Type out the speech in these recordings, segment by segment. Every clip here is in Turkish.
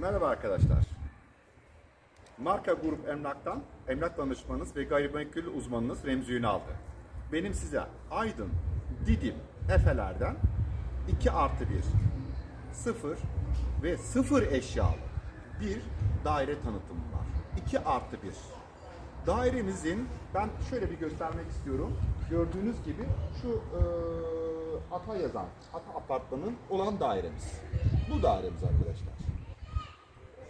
Merhaba arkadaşlar. Marka Grup Emlak'tan emlak danışmanınız ve gayrimenkul uzmanınız Remzi Ünal'dı. Benim size Aydın, Didim, Efeler'den 2 artı 1, 0 ve 0 eşyalı bir daire tanıtımı var. 2 artı 1. Dairemizin ben şöyle bir göstermek istiyorum. Gördüğünüz gibi şu eee ata yazan, ata apartmanın olan dairemiz. Bu dairemiz arkadaşlar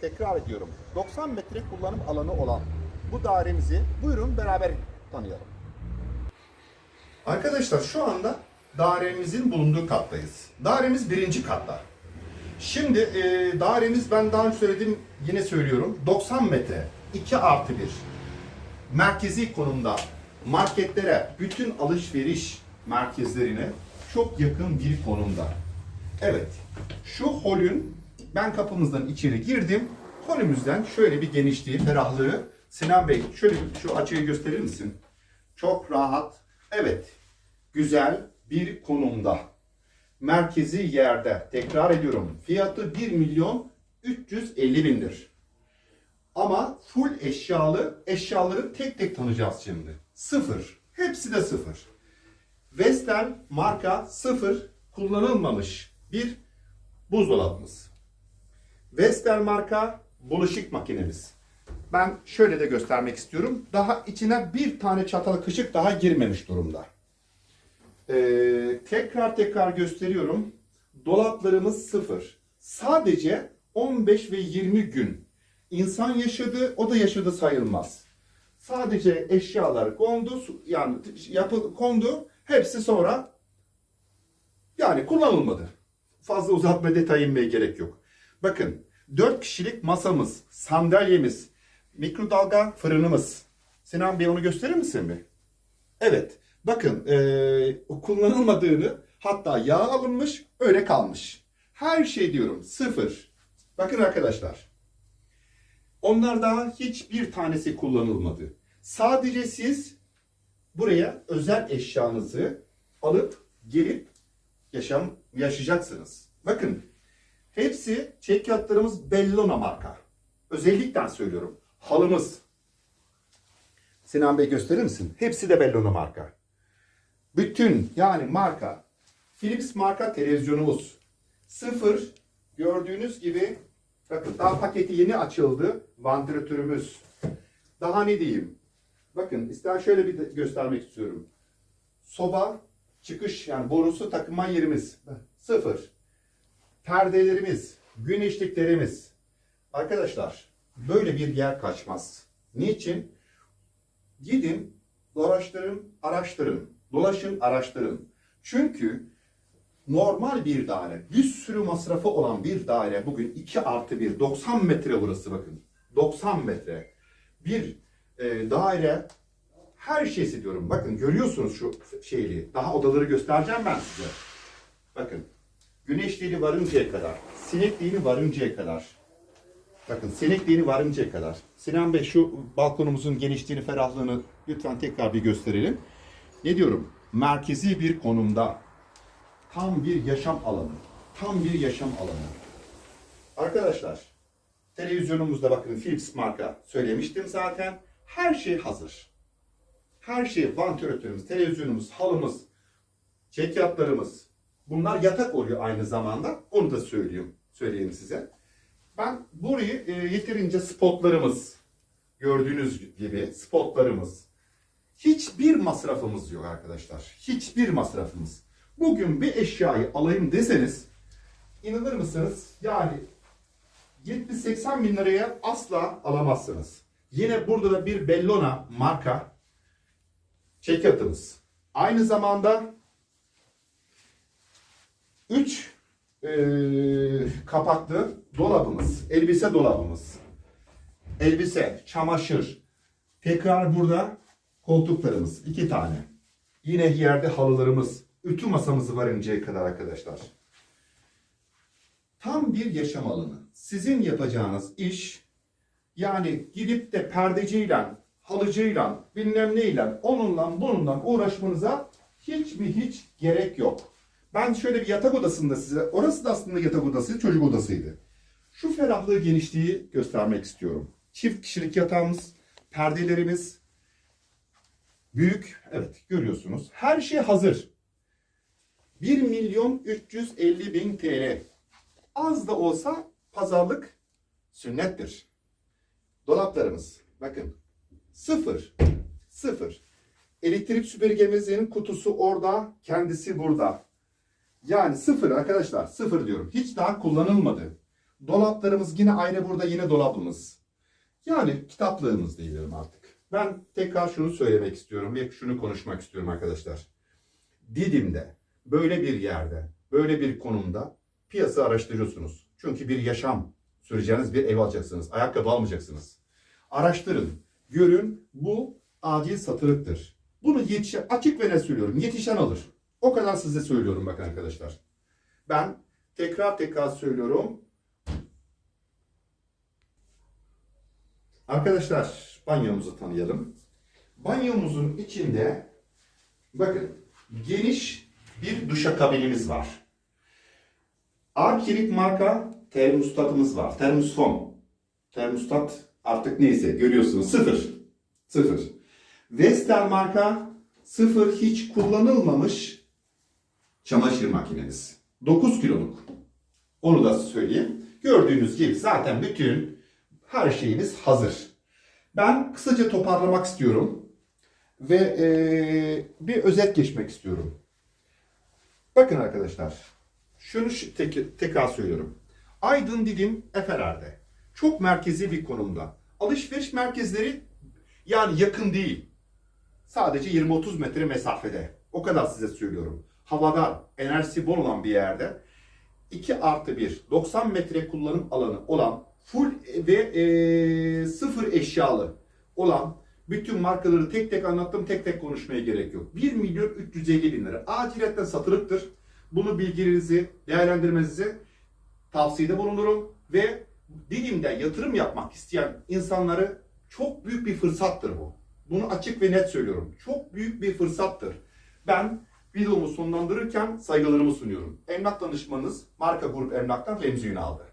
tekrar ediyorum 90 metre kullanım alanı olan bu dairemizi buyurun beraber tanıyalım. Arkadaşlar şu anda dairemizin bulunduğu kattayız. Dairemiz birinci katta. Şimdi e, dairemiz ben daha önce söyledim yine söylüyorum 90 metre 2 artı 1 merkezi konumda marketlere bütün alışveriş merkezlerine çok yakın bir konumda. Evet şu holün ben kapımızdan içeri girdim. Holümüzden şöyle bir genişliği, ferahlığı. Sinan Bey şöyle şu açıyı gösterir misin? Çok rahat. Evet. Güzel bir konumda. Merkezi yerde. Tekrar ediyorum. Fiyatı 1 milyon 350 bindir. Ama full eşyalı, eşyaları tek tek tanıyacağız şimdi. Sıfır. Hepsi de sıfır. Western marka sıfır kullanılmamış bir buzdolabımız. Western marka bulaşık makinemiz. Ben şöyle de göstermek istiyorum. Daha içine bir tane çatal kaşık daha girmemiş durumda. Ee, tekrar tekrar gösteriyorum. Dolaplarımız sıfır. Sadece 15 ve 20 gün insan yaşadı, o da yaşadı sayılmaz. Sadece eşyalar kondu, yani yapı kondu, hepsi sonra yani kullanılmadı. Fazla uzatma detay inmeye gerek yok. Bakın 4 kişilik masamız, sandalyemiz, mikrodalga fırınımız. Sinan Bey onu gösterir misin bir? Evet. Bakın eee, o kullanılmadığını hatta yağ alınmış öyle kalmış. Her şey diyorum sıfır. Bakın arkadaşlar. Onlar daha hiçbir tanesi kullanılmadı. Sadece siz buraya özel eşyanızı alıp gelip yaşam yaşayacaksınız. Bakın hepsi çekyatlarımız Bellona marka. Özellikle söylüyorum. Halımız. Sinan Bey gösterir misin? Hepsi de Bellona marka. Bütün yani marka Philips marka televizyonumuz. Sıfır gördüğünüz gibi bakın daha paketi yeni açıldı. Vantilatörümüz. Daha ne diyeyim? Bakın ister şöyle bir göstermek istiyorum. Soba çıkış yani borusu takılma yerimiz. Sıfır. Perdelerimiz, güneşliklerimiz. Arkadaşlar böyle bir yer kaçmaz. Niçin? Gidin, dolaştırın, araştırın. Dolaşın, araştırın. Çünkü normal bir daire, bir sürü masrafı olan bir daire bugün 2 artı 1, 90 metre burası bakın. 90 metre. Bir e, daire her şeysi diyorum. Bakın görüyorsunuz şu şeyli. Daha odaları göstereceğim ben size. Bakın. Güneşliğini varıncaya kadar. Sinekliğini varıncaya kadar. Bakın sinekliğini varıncaya kadar. Sinan Bey şu balkonumuzun genişliğini, ferahlığını lütfen tekrar bir gösterelim. Ne diyorum? Merkezi bir konumda. Tam bir yaşam alanı. Tam bir yaşam alanı. Arkadaşlar, televizyonumuzda bakın Philips marka söylemiştim zaten. Her şey hazır. Her şey vantilatörümüz, televizyonumuz, halımız, çekyatlarımız. Bunlar yatak oluyor aynı zamanda. Onu da söyleyeyim, söyleyeyim size. Ben burayı e, yeterince spotlarımız, gördüğünüz gibi spotlarımız. Hiçbir masrafımız yok arkadaşlar. Hiçbir masrafımız. Bugün bir eşyayı alayım deseniz inanır mısınız? Yani 70-80 bin liraya asla alamazsınız. Yine burada da bir Bellona marka çekyatımız. Aynı zamanda 3 kapaklı dolabımız, elbise dolabımız. Elbise, çamaşır. Tekrar burada koltuklarımız, iki tane. Yine yerde halılarımız, ütü masamız varıncaya kadar arkadaşlar. Tam bir yaşam alanı. Sizin yapacağınız iş yani gidip de perdeciyle, halıcıyla, bilmem neyle, onunla bununla uğraşmanıza hiç mi hiç gerek yok. Ben şöyle bir yatak odasında size, orası da aslında yatak odası, çocuk odasıydı. Şu ferahlığı, genişliği göstermek istiyorum. Çift kişilik yatağımız, perdelerimiz büyük. Evet görüyorsunuz. Her şey hazır. 1 milyon 350 bin TL. Az da olsa pazarlık sünnettir. Dolaplarımız bakın sıfır. Sıfır. Elektrik süpürgemizin kutusu orada, kendisi burada. Yani sıfır arkadaşlar, sıfır diyorum. Hiç daha kullanılmadı. Dolaplarımız yine ayrı burada, yine dolabımız. Yani kitaplığımız diyelim artık. Ben tekrar şunu söylemek istiyorum ve şunu konuşmak istiyorum arkadaşlar. Didim'de, böyle bir yerde, böyle bir konumda piyasa araştırıyorsunuz. Çünkü bir yaşam süreceğiniz bir ev alacaksınız. Ayakkabı almayacaksınız. Araştırın, görün bu acil satılıktır. Bunu yetişen, açık ve ne söylüyorum, yetişen alır. O kadar size söylüyorum bakın arkadaşlar. Ben tekrar tekrar söylüyorum. Arkadaşlar banyomuzu tanıyalım. Banyomuzun içinde bakın geniş bir duşakabinimiz var. Arkilit marka termostatımız var. Termosfon. Termostat artık neyse görüyorsunuz sıfır. Sıfır. Vestel marka sıfır hiç kullanılmamış çamaşır makinemiz. 9 kiloluk. Onu da söyleyeyim. Gördüğünüz gibi zaten bütün her şeyimiz hazır. Ben kısaca toparlamak istiyorum ve eee, bir özet geçmek istiyorum. Bakın arkadaşlar, şunu şu- tek- tekrar söylüyorum. Aydın Didim Efeler'de. Çok merkezi bir konumda. Alışveriş merkezleri yani yakın değil. Sadece 20-30 metre mesafede. O kadar size söylüyorum. Havadar, enerjisi bol olan bir yerde 2 artı 1, 90 metre kullanım alanı olan full ve e, sıfır eşyalı olan bütün markaları tek tek anlattım, tek tek konuşmaya gerek yok. 1 milyon 350 bin lira. Aciletten satılıktır. Bunu bilgilerinizi, değerlendirmenizi tavsiyede bulunurum ve Didim'de yatırım yapmak isteyen insanları çok büyük bir fırsattır bu. Bunu açık ve net söylüyorum. Çok büyük bir fırsattır. Ben videomu sonlandırırken saygılarımı sunuyorum. Emlak danışmanınız Marka Grup Emlak'tan Remzi Ünal'dı.